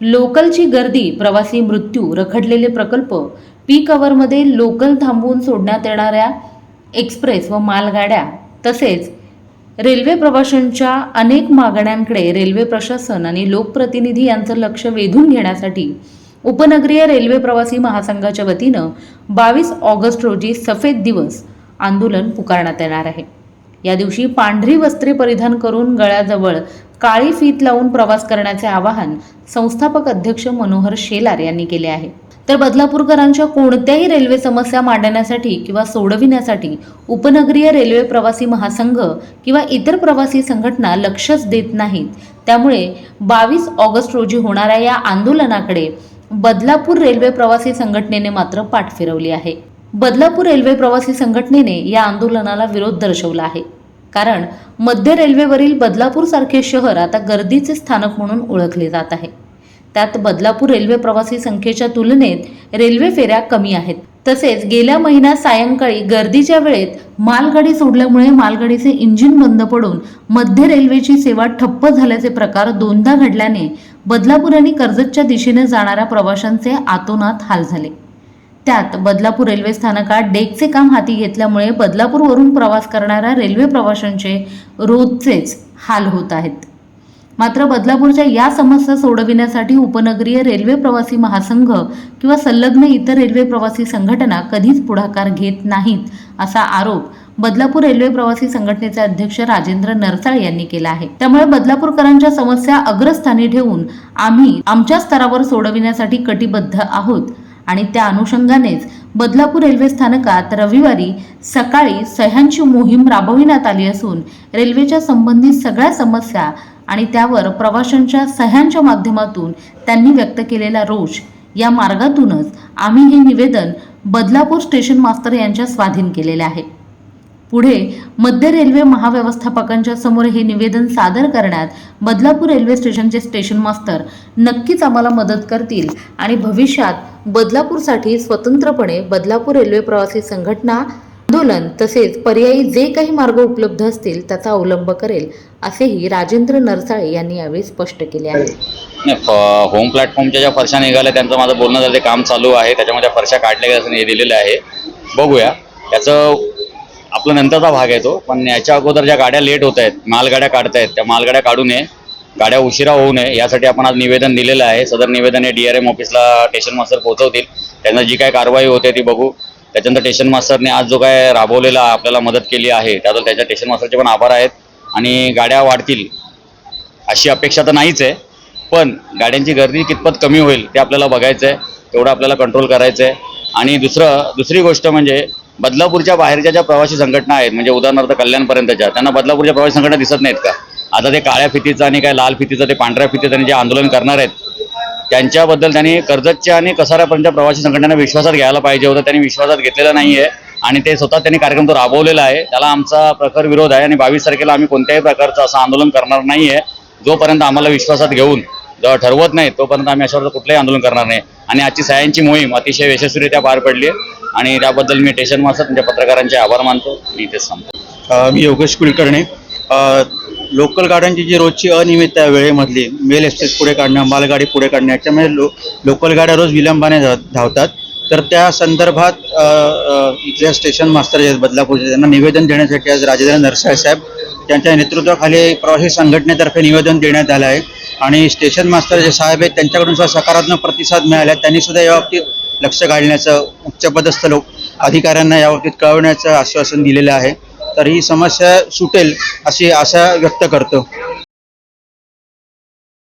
लोकलची गर्दी प्रवासी मृत्यू रखडलेले प्रकल्प पीक अवरमध्ये लोकल थांबवून सोडण्यात येणाऱ्या एक्सप्रेस व मालगाड्या तसेच रेल्वे प्रवाशांच्या अनेक मागण्यांकडे रेल्वे प्रशासन आणि लोकप्रतिनिधी यांचं लक्ष वेधून घेण्यासाठी उपनगरीय रेल्वे प्रवासी महासंघाच्या वतीनं बावीस ऑगस्ट रोजी सफेद दिवस आंदोलन पुकारण्यात येणार आहे. या दिवशी पांढरी वस्त्रे परिधान करून गळ्याजवळ काळी फीत लावून प्रवास करण्याचे आवाहन संस्थापक अध्यक्ष मनोहर शेलार यांनी केले आहे. तर बदलापूरकरांच्या कोणत्याही रेल्वे समस्या मांडण्यासाठी किंवा सोडविण्यासाठी उपनगरीय रेल्वे प्रवासी महासंघ किंवा इतर प्रवासी संघटना लक्षच देत नाहीत. त्यामुळे बावीस ऑगस्ट रोजी होणाऱ्या या आंदोलनाकडे बदलापूर रेल्वे प्रवासी संघटनेने मात्र पाठ फिरवली आहे. बदलापूर रेल्वे प्रवासी संघटनेने या आंदोलनाला विरोध दर्शवला आहे. कारण मध्य रेल्वेवरील बदलापूरसारखे शहर आता गर्दीचे स्थानक म्हणून ओळखले जात आहे. त्यात बदलापूर रेल्वे प्रवासी संख्येच्या तुलनेत रेल्वे फेऱ्या कमी आहेत. तसेच गेल्या महिन्यात सायंकाळी गर्दीच्या वेळेत मालगाडी सोडल्यामुळे मालगाडीचे इंजिन बंद पडून मध्य रेल्वेची सेवा ठप्प झाल्याचे प्रकार दोनदा घडल्याने बदलापूर आणि कर्जतच्या दिशेने जाणाऱ्या प्रवाशांचे आतोनात हाल झाले. त्यात बदलापूर रेल्वे स्थानकात डेकचे काम हाती घेतल्यामुळे बदलापूरवरून प्रवास करणाऱ्या रेल्वे प्रवाशांचे रोजचेच हाल होत आहेत. मात्र बदलापूरच्या या समस्या सोडविण्यासाठी उपनगरीय रेल्वे प्रवासी महासंघ किंवा संलग्न इतर रेल्वे प्रवासी संघटना कधीच पुढाकार घेत नाहीत असा आरोप बदलापूर रेल्वे प्रवासी संघटनेचे अध्यक्ष राजेंद्र नरसाळ यांनी केला आहे. त्यामुळे बदलापूरकरांच्या समस्या अग्रस्थानी ठेवून आम्ही आमच्या स्तरावर सोडविण्यासाठी कटिबद्ध आहोत आणि त्या अनुषंगानेच बदलापूर रेल्वे स्थानकात रविवारी सकाळी सह्यांची मोहीम राबविण्यात आली असून रेल्वेच्या संबंधित सगळ्या समस्या आणि त्यावर प्रवाशांच्या सह्यांच्या माध्यमातून त्यांनी व्यक्त केलेला रोष या मार्गातूनच आम्ही हे निवेदन बदलापूर स्टेशन मास्तर यांच्या स्वाधीन केलेले आहे. पुढे मध्य रेल्वे महाव्यवस्थापकांच्या समोर हे निवेदन सादर करण्यात बदलापूर रेल्वे स्टेशनचे स्टेशन मास्तर नक्कीच आम्हाला मदत करतील. आणि भविष्यात बदलापूरसाठी स्वतंत्रपणे बदलापूर रेल्वे प्रवासी संघटना आंदोलन तसेच पर्यायी जे काही मार्ग उपलब्ध असतील त्याचा अवलंब करेल असेही राजेंद्र नरसाळे यांनी यावेळी स्पष्ट केले आहे. होम प्लॅटफॉर्मच्या ज्या फरशा निघाल्या त्यांचं माझं बोलणं झालं ते काम चालू आहे. त्याच्यामध्ये फरशा काढल्या गेल्या हे दिलेलं आहे. बघूया. त्याचं आपला नंतरचा भाग आहे तो. पण याच्या अगोदर ज्या गाड्या लेट होत आहेत मालगाड्या काढतायत त्या मालगाड्या काढू नये. गाड्या उशिरा होऊ नये. यासाठी आपण आज निवेदन दिलेलं आहे. सदर निवेदन हे डी आर एम ऑफिसला स्टेशन मास्तर पोहोचवतील. त्यांना जी काय कारवाई होते ती बघू. त्याच्यानंतर स्टेशन मास्टरने आज जो काय राबवलेला आपल्याला मदत केली आहे त्याबद्दल त्याच्या स्टेशन मास्टरचे पण आभार आहेत. आणि गाड्या वाढतील अशी अपेक्षा तर नाहीच आहे. पण गाड्यांची गर्दी कितपत कमी होईल ते आपल्याला बघायचं आहे तेवढं आपल्याला कंट्रोल करायचं आहे आणि दुसरं दुसरी गोष्ट म्हणजे बदलापूरच्या बाहेरच्या ज्या प्रवासी संघटना आहेत म्हणजे उदाहरणार्थ कल्याणपर्यंतच्या त्यांना बदलापूरच्या प्रवासी संघटना दिसत नाहीत का? आता ते काळ्या फितीचं आणि काय लाल फितीचं ते पांढऱ्या फितीचं आणि जे आंदोलन करणार आहेत त्यांच्याबद्दल त्यांनी कर्जतच्या आणि कसाऱ्यापर्यंतच्या प्रवासी संघटनांना विश्वासात घ्यायला पाहिजे होतं त्यांनी विश्वासात घेतलेला नाही आहे आणि ते स्वतः त्यांनी कार्यक्रम तो राबवलेला आहे. त्याला आमचा प्रखर विरोध आहे आणि बावीस तारखेला आम्ही कोणत्याही प्रकारचं असं आंदोलन करणार नाही आहे जोपर्यंत आम्हाला विश्वासात घेऊन ठरवत नाही तोपर्यंत आम्ही अशावर कुठलंही आंदोलन करणार नाही. आणि आजची सह्यांची मोहीम अतिशय यशस्वीरित्या पार पडली आहे. आणि त्याबद्दल मी स्टेशन मास्तर तुमच्या पत्रकारांचे आभार मानतो मी इथेच सांगतो मी योगेश कुलकर्णी. लोकल गाड्यांची जी रोजची अनियमित वेळेमधली मेल एक्सप्रेस पुढे काढणं मालगाडी पुढे काढणं याच्यामध्ये लो लोकल गाड्या रोज विलंबाने धावतात. तर त्या संदर्भात इथल्या स्टेशन मास्तर जे आहेत बदलापूरचे त्यांना निवेदन देण्यासाठी आज राजेंद्र नरसाळे साहेब त्यांच्या नेतृत्वाखाली प्रवासी संघटनेतर्फे निवेदन देण्यात आलं आहे. आणि स्टेशन मास्तर जे साहेब आहेत त्यांच्याकडून सुद्धा सकारात्मक प्रतिसाद मिळाला. त्यांनी सुद्धा याबाबतीत लक्ष घालण्याचं उच्चपदस्थ लोक अधिकाऱ्यांना याबाबतीत कळवण्याचं आश्वासन दिलेलं आहे. तर ही समस्या सुटेल अशी आशा व्यक्त करतो.